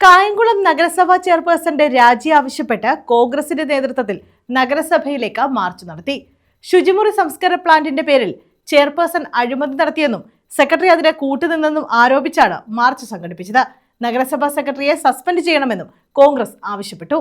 കായംകുളം നഗരസഭാ ചെയർപേഴ്സന്റെ രാജി ആവശ്യപ്പെട്ട് കോൺഗ്രസിന്റെ നേതൃത്വത്തിൽ നഗരസഭയിലേക്ക് മാർച്ച് നടത്തി. ശുചിമുറി സംസ്കരണ പ്ലാന്റിന്റെ പേരിൽ ചെയർപേഴ്സൺ അഴിമതി നടത്തിയെന്നും സെക്രട്ടറി അതിനെ കൂട്ടുനിന്നെന്നും ആരോപിച്ചാണ് മാർച്ച് സംഘടിപ്പിച്ചത്. നഗരസഭാ സെക്രട്ടറിയെ സസ്പെൻഡ് ചെയ്യണമെന്നും കോൺഗ്രസ് ആവശ്യപ്പെട്ടു.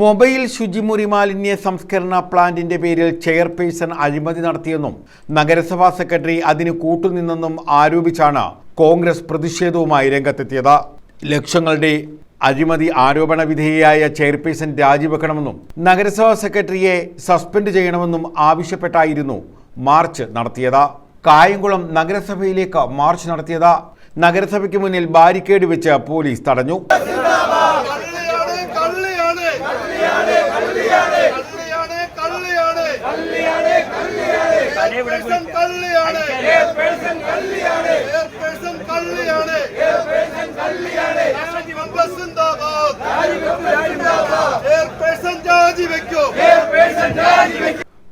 മൊബൈൽ ശുചിമുറി മാലിന്യ സംസ്കരണ പ്ലാന്റിന്റെ പേരിൽ ചെയർപേഴ്സൺ അഴിമതി നടത്തിയെന്നും നഗരസഭാ സെക്രട്ടറി അതിന് കൂട്ടുനിന്നെന്നും ആരോപിച്ചാണ് കോൺഗ്രസ് പ്രതിഷേധവുമായി രംഗത്തെത്തിയത്. ലക്ഷങ്ങളുടെ അഴിമതി ആരോപണ വിധേയയായ ചെയർപേഴ്സൺ രാജിവെക്കണമെന്നും നഗരസഭാ സെക്രട്ടറിയെ സസ്പെൻഡ് ചെയ്യണമെന്നും ആവശ്യപ്പെട്ടായിരുന്നു മാർച്ച് നടത്തിയത്. കായംകുളം നഗരസഭയിലേക്ക് മാർച്ച് നടത്തിയത്. നഗരസഭയ്ക്ക് മുന്നിൽ ബാരിക്കേഡ് വെച്ച് പോലീസ് തടഞ്ഞു കള്ളിയാണ് കള്ളിയാണ് കള്ളിയാണ് കള്ളിയാണ് കള്ളിയാണ്. കള്ളിയാണ്. സിന്ദാബാദ്.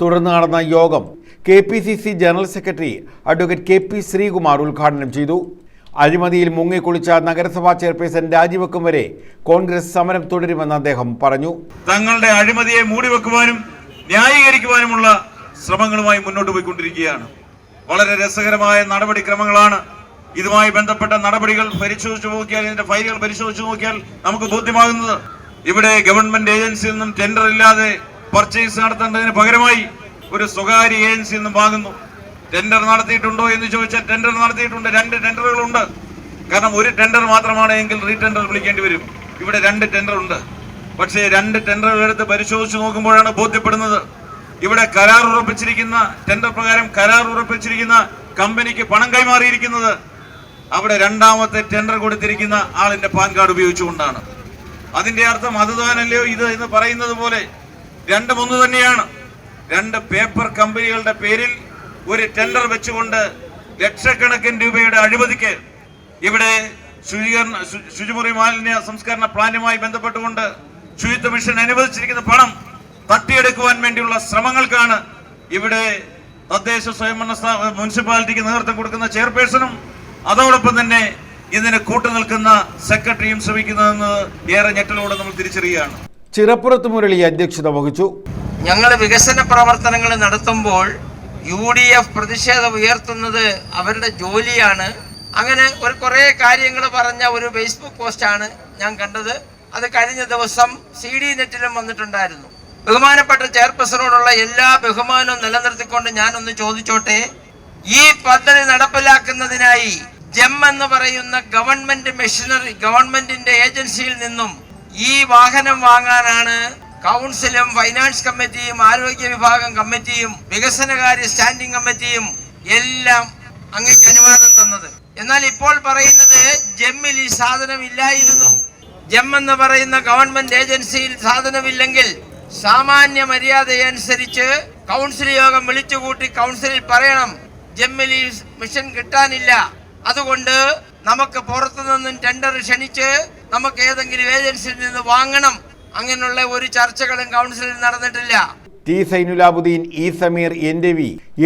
തുടർന്ന് നടന്ന യോഗം K P C C general secretary advocate K P Sreekumar ഉദ്ഘാടനം ചെയ്തു. അഴിമതിയിൽ മുങ്ങിക്കുളിച്ച നഗരസഭാ ചെയർപേഴ്സൺ രാജിവെക്കും വരെ കോൺഗ്രസ് സമരം തുടരുമെന്ന് അദ്ദേഹം പറഞ്ഞു. തങ്ങളുടെ അഴിമതിയെ മൂടിവെക്കുവാനും ന്യായീകരിക്കുവാനുമുള്ള ശ്രമങ്ങളുമായി മുന്നോട്ട് പോയിക്കൊണ്ടിരിക്കുകയാണ്. വളരെ രസകരമായ നടപടിക്രമങ്ങളാണ്. ഇതുമായി ബന്ധപ്പെട്ട നടപടികൾ പരിശോധിച്ചു നോക്കിയാൽ ഇതിന്റെ ഫയലുകൾ പരിശോധിച്ചു നോക്കിയാൽ നമുക്ക് ബോധ്യമാകുന്നത് ഇവിടെ ഗവൺമെന്റ് ഏജൻസിയിൽ നിന്നും ടെൻഡർ ഇല്ലാതെ പർച്ചേസ് നടത്തേണ്ടതിന് പകരമായി ഒരു സ്വകാര്യ ഏജൻസിയിൽ നിന്നും വാങ്ങുന്നു. ടെൻഡർ നടത്തിയിട്ടുണ്ടോ എന്ന് ചോദിച്ചാൽ ടെൻഡർ നടത്തിയിട്ടുണ്ട്. രണ്ട് ടെൻഡറുകളുണ്ട് കാരണം ഒരു ടെൻഡർ മാത്രമാണ് എങ്കിൽ റീടെൻഡർ വിളിക്കേണ്ടി വരും. ഇവിടെ രണ്ട് ടെൻഡർ ഉണ്ട് പക്ഷേ രണ്ട് ടെൻഡറുകൾ എടുത്ത് പരിശോധിച്ച് നോക്കുമ്പോഴാണ് ബോധ്യപ്പെടുന്നത്. ഇവിടെ കരാർ ഉറപ്പിച്ചിരിക്കുന്ന ടെൻഡർ പ്രകാരം കരാർ ഉറപ്പിച്ചിരിക്കുന്ന കമ്പനിക്ക് പണം കൈമാറിയിരിക്കുന്നത് അവിടെ രണ്ടാമത്തെ ടെൻഡർ കൊടുത്തിരിക്കുന്ന ആളിന്റെ പാൻ കാർഡ് ഉപയോഗിച്ചുകൊണ്ടാണ്. അതിന്റെ അർത്ഥം അത് ഇത് എന്ന് പറയുന്നത് പോലെ രണ്ടും ഒന്ന് തന്നെയാണ്. രണ്ട് പേപ്പർ കമ്പനികളുടെ പേരിൽ ഒരു ടെൻഡർ വെച്ചുകൊണ്ട് ലക്ഷക്കണക്കിന് രൂപയുടെ അഴിമതിക്ക് ഇവിടെ ശുചീകരണ ശുചിമുറി മാലിന്യ സംസ്കരണ പ്ലാന്റുമായി ബന്ധപ്പെട്ടുകൊണ്ട് ശുചിത്വ മിഷൻ അനുവദിച്ചിരിക്കുന്ന പണം തട്ടിയെടുക്കുവാൻ വേണ്ടിയുള്ള ശ്രമങ്ങൾക്കാണ് ഇവിടെ തദ്ദേശ സ്വയംഭരണ മുനിസിപ്പാലിറ്റിക്ക് നേതൃത്വം കൊടുക്കുന്ന ചെയർപേഴ്സണും അതോടൊപ്പം തന്നെ ഇതിന് കൂട്ടുനിൽക്കുന്ന സെക്രട്ടറിയും ശ്രമിക്കുന്നതെന്ന് ഏറെ ഞെട്ടലോടെ നമ്മൾ തിരിച്ചറിയുകയാണ്. ചിറപ്പുറത്ത് മുരളി അധ്യക്ഷത വഹിച്ചു. ഞങ്ങൾ വികസന പ്രവർത്തനങ്ങൾ നടത്തുമ്പോൾ യു ഡി എഫ് പ്രതിഷേധം ഉയർത്തുന്നത് അവരുടെ ജോലിയാണ്. അങ്ങനെ ഒരു കുറേ കാര്യങ്ങൾ പറഞ്ഞ ഒരു ഫേസ്ബുക്ക് പോസ്റ്റാണ് ഞാൻ കണ്ടത്. അത് കഴിഞ്ഞ ദിവസം സി ഡി നെറ്റിലും വന്നിട്ടുണ്ടായിരുന്നു. ബഹുമാനപ്പെട്ട ചെയർപേഴ്സണോടുള്ള എല്ലാ ബഹുമാനവും നിലനിർത്തിക്കൊണ്ട് ഞാനൊന്ന് ചോദിച്ചോട്ടെ? ഈ പദ്ധതി നടപ്പിലാക്കുന്നതിനായി ജെം എന്ന് പറയുന്ന ഗവൺമെന്റ് മെഷീനറി ഗവൺമെന്റിന്റെ ഏജൻസിയിൽ നിന്നും ഈ വാഹനം വാങ്ങാനാണ് കൗൺസിലും ഫൈനാൻസ് കമ്മിറ്റിയും ആരോഗ്യ വിഭാഗം കമ്മിറ്റിയും വികസനകാര്യ സ്റ്റാൻഡിംഗ് കമ്മിറ്റിയും എല്ലാം അങ്ങേക്ക് അനുവാദം തന്നത്. എന്നാൽ ഇപ്പോൾ പറയുന്നത് ജെമ്മിൽ ഈ സാധനം ഇല്ലായിരുന്നു. ജെം എന്ന് പറയുന്ന ഗവൺമെന്റ് ഏജൻസിയിൽ സാധനമില്ലെങ്കിൽ സാമാന്യ മര്യാദയനുസരിച്ച് കൗൺസിൽ യോഗം വിളിച്ചുകൂട്ടി കൗൺസിലിൽ പറയണം. ജമ്മിലി മിഷൻ കിട്ടാനില്ല. അതുകൊണ്ട് നമുക്ക് പുറത്തു നിന്നും ടെൻഡർ ക്ഷണിച്ച് നമുക്ക് ഏതെങ്കിലും ഏജൻസിയിൽ നിന്ന് വാങ്ങണം. അങ്ങനെയുള്ള ഒരു ചർച്ചകളും കൗൺസിലിൽ നടന്നിട്ടില്ല. T Sainulabdeen E Sameer N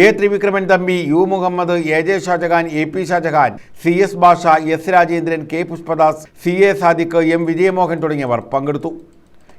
A Thrivikraman Thampi U Muhammad A J Shajahan A P Shajahan C S Bhasha S Rajendran K Pushpadas C A Sadiq M Vijayamohan തുടങ്ങിയവർ പങ്കെടുത്തു.